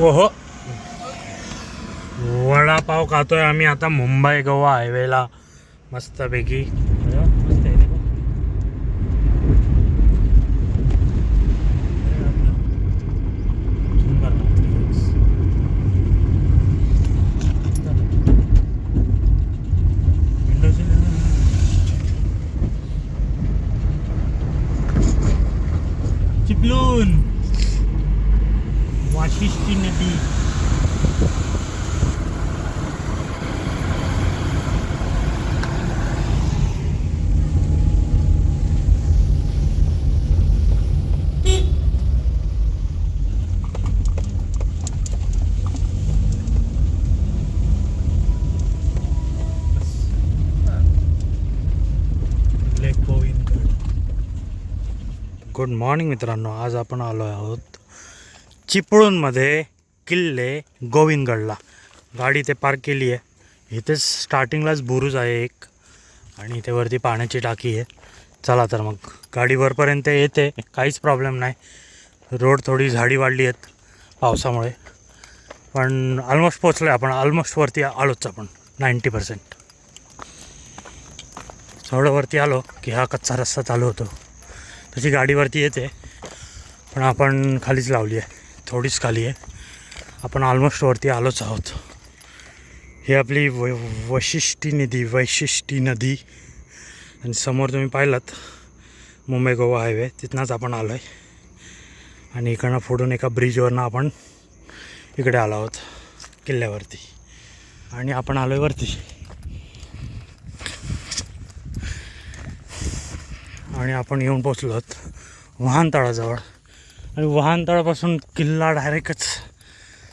ओहो वडापाव खातोय आम्ही आता मुंबई गोवा हायवेला मस्तपैकी अरे वा, मस्त आहे रे बा. अरे आपलं. सुंदर ना. Window seal आहे ना? चिपलून वाशिष्ठी नदी. गुड मॉर्निंग मित्रांनो. आज आपण आलो आहोत चिपळूणमध्ये किल्ले गोविंदगडला. गाडी इथे पार्क केली आहे. इथे स्टार्टिंगलाच बुरुज आहे एक आणि इथे वरती पाण्याची टाकी आहे. चला तर मग गाडी वरपर्यंत येते. काहीच प्रॉब्लेम नाही. रोड थोडी झाडी वाढली आहेत पावसामुळे. पण ऑलमोस्ट पोचलो आहे आपण. ऑलमोस्ट वरती आलोच आपण. नाईंटी पर्सेंट थोडं वरती आलो की हा कच्चा रस्ता चालू होतो. तशी गाडीवरती येते. पण आपण खालीच लावली आहे. थोडीच खाली आहे. आपण ऑलमोस्ट वरती आलोच आहोत. ही आपली व वशिष्ठी नदी वैशिष्टी नदी. आणि समोर तुम्ही पाहिलात मुंबई गोवा हायवे तिथनंच आपण आलो आहे आणि इकडनं फोडून एका ब्रिजवरनं आपण इकडे आलो आहोत किल्ल्यावरती. आणि आपण आलो आहे वरती. आणि आपण येऊन पोचलो आहोत वाहनतळाजवळ. आणि वाहनतळापासून किल्ला डायरेक्टच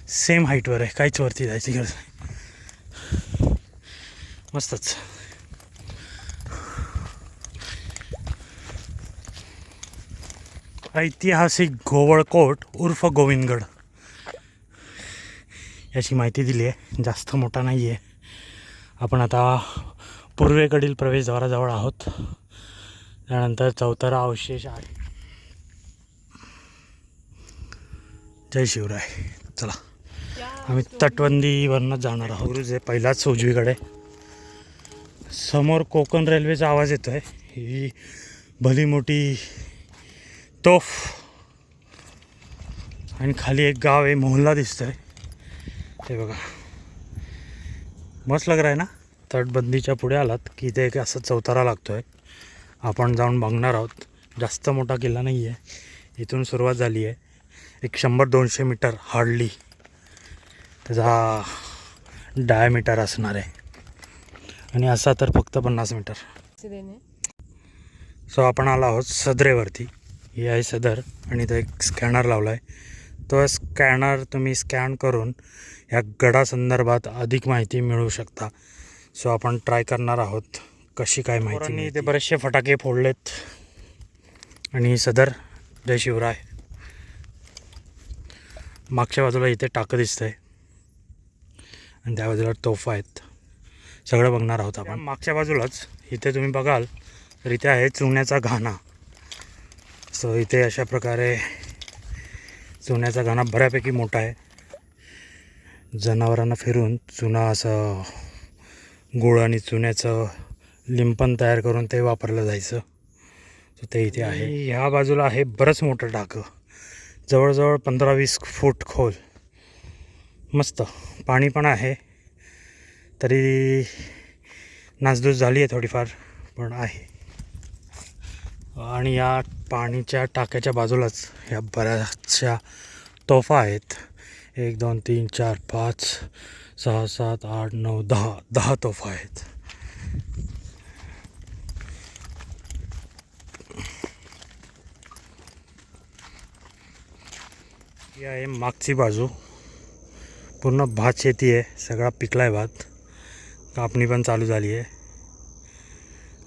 सेम हाईटवर आहे. काहीच वरती जायची गरज नाही. मस्तच. ऐतिहासिक गोवळकोट उर्फ गोविंदगड. याची माहिती दिली आहे. जास्त मोठा नाही आहे. आपण आता पूर्वेकडील प्रवेशद्वाराजवळ आहोत. त्यानंतर चौथरा अवशेष आहे. जय शिवराय. चला आम्ही तटबंदीवरनं जाणार आहोत. गुरुज आहे पहिलाच उजवीकडे. समोर कोकण रेल्वेचा आवाज येतो आहे ही भली मोठी तोफ. आणि खाली एक गाव आहे मोहल्ला दिसतं आहे ते बघा. मस्त लग रहा ना? तटबंदीच्या पुढे आलात की इथे एक असं चौतारा लागतो आहे आपण जाऊन बघणार आहोत. जास्त मोठा किल्ला नाही आहे इथून सुरुवात झाली आहे एक शंभर दोनशे मीटर हार्डली. त्याचा डायमीटर असणार आहे. आणि असा तर फक्त पन्नास मीटर. सो आपण आलो आहोत सदरेवरती. ही आहे सदर आणि इथं एक स्कॅनर लावला आहे तो स्कॅनर तुम्ही स्कॅन करून ह्या गडासंदर्भात अधिक माहिती मिळवू शकता. सो आपण ट्राय करणार आहोत कशी काय माहिती इथे बरेचसे फटाके फोडलेत. आणि सदर जय शिवराय. मागच्या बाजूला इथे टाकं दिसतंय. आणि त्या बाजूला तोफा आहेत. सगळं बघणार आहोत आपण. मागच्या बाजूलाच इथे तुम्ही बघाल तर इथे आहे चुन्याचा घाणा. सो इथे अशा प्रकारे चुन्याचा घाणा बऱ्यापैकी मोठा आहे. जनावरांना फिरून चुना असं गुळ आणि चुन्याचं लिंपण तयार करून ते वापरलं जायचं. सो ते इथे आहे. ह्या बाजूला आहे बरंच मोठं टाकं. जवळजवळ पंधरा वीस फूट खोल. मस्त. पाणी पण आहे. तरी नासधूस झाली आहे थोडीफार पण आहे. आणि या पाणीच्या टाक्याच्या बाजूलाच ह्या बऱ्याचशा तोफा आहेत. एक दोन तीन चार पाच सहा सात आठ नऊ दहा दहा तोफा आहेत. ही आहे मागची बाजू. पूर्ण भात शेती आहे सगळा पिकला आहे भात. कापणी पण चालू झाली आहे.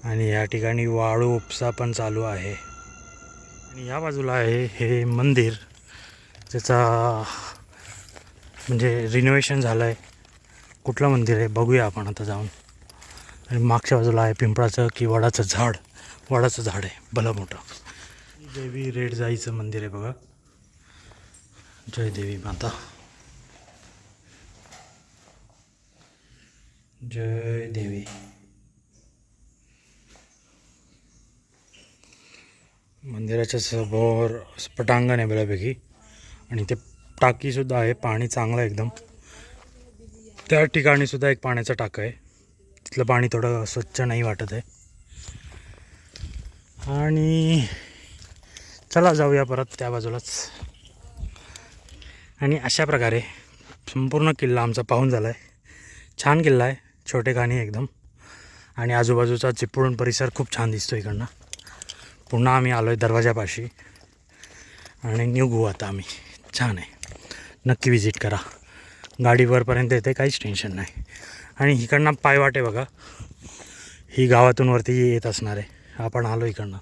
आणि या ठिकाणी वाळू उपसा पण चालू आहे. आणि या बाजूला आहे हे मंदिर त्याचा म्हणजे रिनोव्हेशन झालं आहे कुठलं मंदिर आहे बघूया आपण आता जाऊन. आणि मागच्या बाजूला आहे पिंपळाचं की वडाचं झाड. वडाचं झाड आहे भलं मोठं. देवी रेड जाईचं मंदिर आहे बघा. जय देवी माता। जय देवी। मंदिराच्या समोर पटांगण आहे बऱ्यापैकी आणि ते टाकीसुद्धा आहे पाणी चांगलं आहे एकदम. त्या ठिकाणी सुद्धा एक पाण्याचा टाका आहे. तिथलं पाणी थोडं स्वच्छ नाही वाटत आहे. आणि चला जाऊया परत त्या बाजूलाच. आणि अशा प्रकारे संपूर्ण किल्ला आमचा पाहून झाला आहे छान किल्ला आहे छोटे खाणी एकदम. आणि आजूबाजूचा चिपळूण परिसर खूप छान दिसतो इकडनं. पुन्हा आम्ही आलो आहे दरवाजापाशी. आणि निघू आता आम्ही. छान आहे. नक्की विजिट करा. गाडीवरपर्यंत येते काहीच टेन्शन नाही. आणि इकडनं पायवाटे बघा. ही गावातून वरती येत असणार आहे. आपण आलो इकडनं.